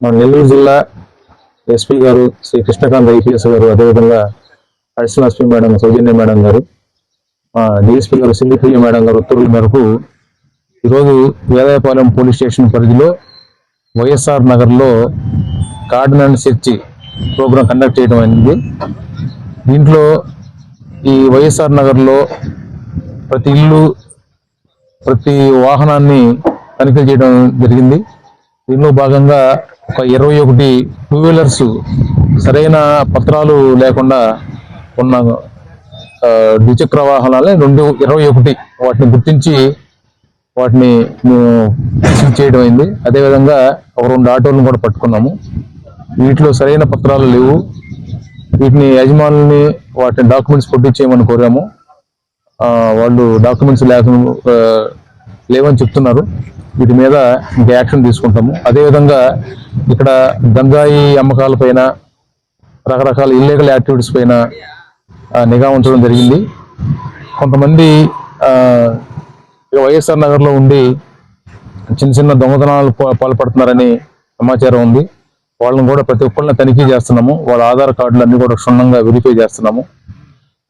మన నెల్లూరు జిల్లా ఎస్పీ గారు శ్రీ కృష్ణకాంత్ ఐపీఎస్ గారు అదేవిధంగా additional SP madam Soujanya madam గారు మా డిఎస్పీ గారు సింధిప్రియ మేడం గారు ఉత్తర్వుల మేరకు ఈరోజు వేదాయపాలెం పోలీస్ స్టేషన్ పరిధిలో వైఎస్ఆర్ నగర్లో cordon and search program conduct చేయడం అయింది. దీంట్లో ఈ వైఎస్ఆర్ నగర్లో ప్రతి ఇల్లు ప్రతి వాహనాన్ని తనిఖీ చేయడం జరిగింది. దీనిలో భాగంగా ఒక ఇరవై ఒకటి టూ వీలర్స్ సరైన పత్రాలు లేకుండా ఉన్న ద్విచక్ర వాహనాలే రెండు ఇరవై ఒకటి వాటిని గుర్తించి వాటిని మేము సీజ్ చేయడం అయింది. అదేవిధంగా ఒక రెండు ఆటోలను కూడా పట్టుకున్నాము. వీటిలో సరైన పత్రాలు లేవు. వీటిని యజమానుల్ని వాటిని డాక్యుమెంట్స్ చేయమని కోరాము. వాళ్ళు డాక్యుమెంట్స్ లేక లేవని చెప్తున్నారు. వీటి మీద ఇంకా యాక్షన్ తీసుకుంటాము. అదేవిధంగా ఇక్కడ గంజాయి అమ్మకాల పైన రకరకాల ఇల్లీగల్ యాక్టివిటీస్ పైన నిఘా ఉంచడం జరిగింది. కొంతమంది వైఎస్ఆర్ నగర్లో ఉండి చిన్న చిన్న దొంగతనాలు పాల్పడుతున్నారని సమాచారం ఉంది. వాళ్ళని కూడా ప్రతి ఒక్కరిని తనిఖీ చేస్తున్నాము. వాళ్ళ ఆధార్ కార్డులు అన్ని కూడా క్షుణ్ణంగా వెరిఫై చేస్తున్నాము.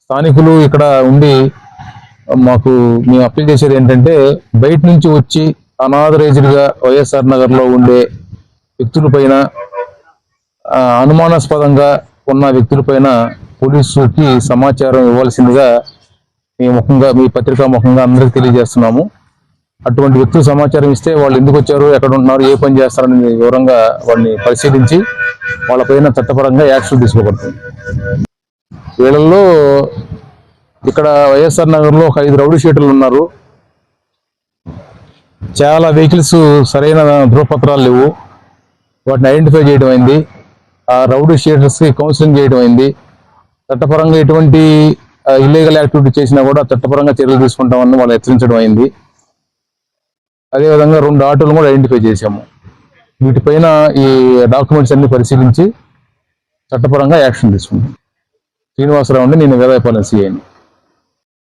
స్థానికులు ఇక్కడ ఉండి మాకు మేము అప్పీల్ చేసేది ఏంటంటే బయట నుంచి వచ్చి అనాథరైజ్డ్గా వైఎస్ఆర్ నగర్లో ఉండే వ్యక్తులపైన అనుమానాస్పదంగా ఉన్న వ్యక్తులపైన పోలీసుకి సమాచారం ఇవ్వాల్సిందిగా మీ ముఖంగా మీ పత్రికా ముఖంగా అందరికీ తెలియజేస్తున్నాము. అటువంటి వ్యక్తులు సమాచారం ఇస్తే వాళ్ళు ఎందుకు వచ్చారు ఎక్కడ ఉంటున్నారు ఏ పని చేస్తారని వివరంగా వాళ్ళని పరిశీలించి వాళ్ళపైన చట్టపరంగా యాక్షన్ తీసుకోబడుతుంది. వీళ్ళల్లో ఇక్కడ వైఎస్ఆర్ నగర్లో ఒక ఐదు రౌడీ షీటర్లు ఉన్నారు. చాలా వెహికల్స్ సరైన ధృవపత్రాలు లేవు. వాటిని ఐడెంటిఫై చేయడం అయింది ఆ రౌడీ షీటర్స్కి కౌన్సిలింగ్ చేయడం అయింది చట్టపరంగా ఎటువంటి ఇల్లీగల్ యాక్టివిటీ చేసినా కూడా చట్టపరంగా చర్యలు తీసుకుంటామని వాళ్ళు హెచ్చరించడం అయింది. అదేవిధంగా రెండు ఆటోలు కూడా ఐడెంటిఫై చేశాము. వీటిపైన ఈ డాక్యుమెంట్స్ అన్ని పరిశీలించి చట్టపరంగా యాక్షన్ తీసుకుంటాం. శ్రీనివాసరావు అండి నేను వేదాయపాలెం సిఐని.